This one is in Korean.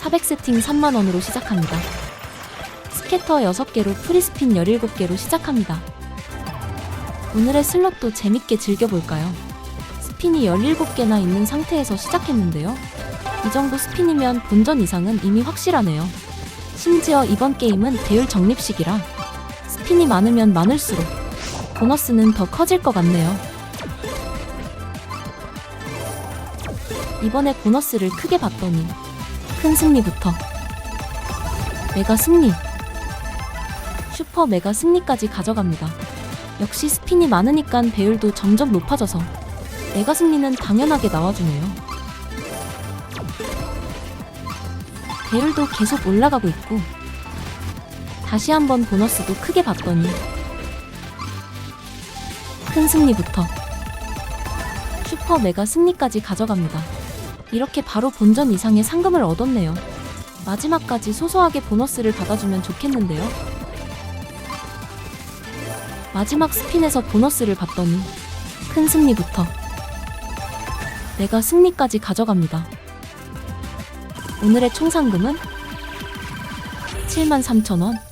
400 세팅 3만원으로 시작합니다. 스캐터 6개로 프리스핀 17개로 시작합니다. 오늘의 슬롯도 재밌게 즐겨볼까요? 스핀이 17개나 있는 상태에서 시작했는데요. 이 정도 스핀이면 본전 이상은 이미 확실하네요. 심지어 이번 게임은 배율 적립식이라 스핀이 많으면 많을수록 보너스는 더 커질 것 같네요. 이번에 보너스를 크게 봤더니 큰 승리부터 메가 승리 슈퍼 메가 승리까지 가져갑니다. 역시 스핀이 많으니까 배율도 점점 높아져서 메가 승리는 당연하게 나와주네요. 배율도 계속 올라가고 있고 다시 한번 보너스도 크게 봤더니 큰 승리부터 슈퍼 메가 승리까지 가져갑니다. 이렇게 바로 본전 이상의 상금을 얻었네요. 마지막까지 소소하게 보너스를 받아주면 좋겠는데요. 마지막 스핀에서 보너스를 받더니 큰 승리부터 내가 승리까지 가져갑니다. 오늘의 총 상금은 73,000원.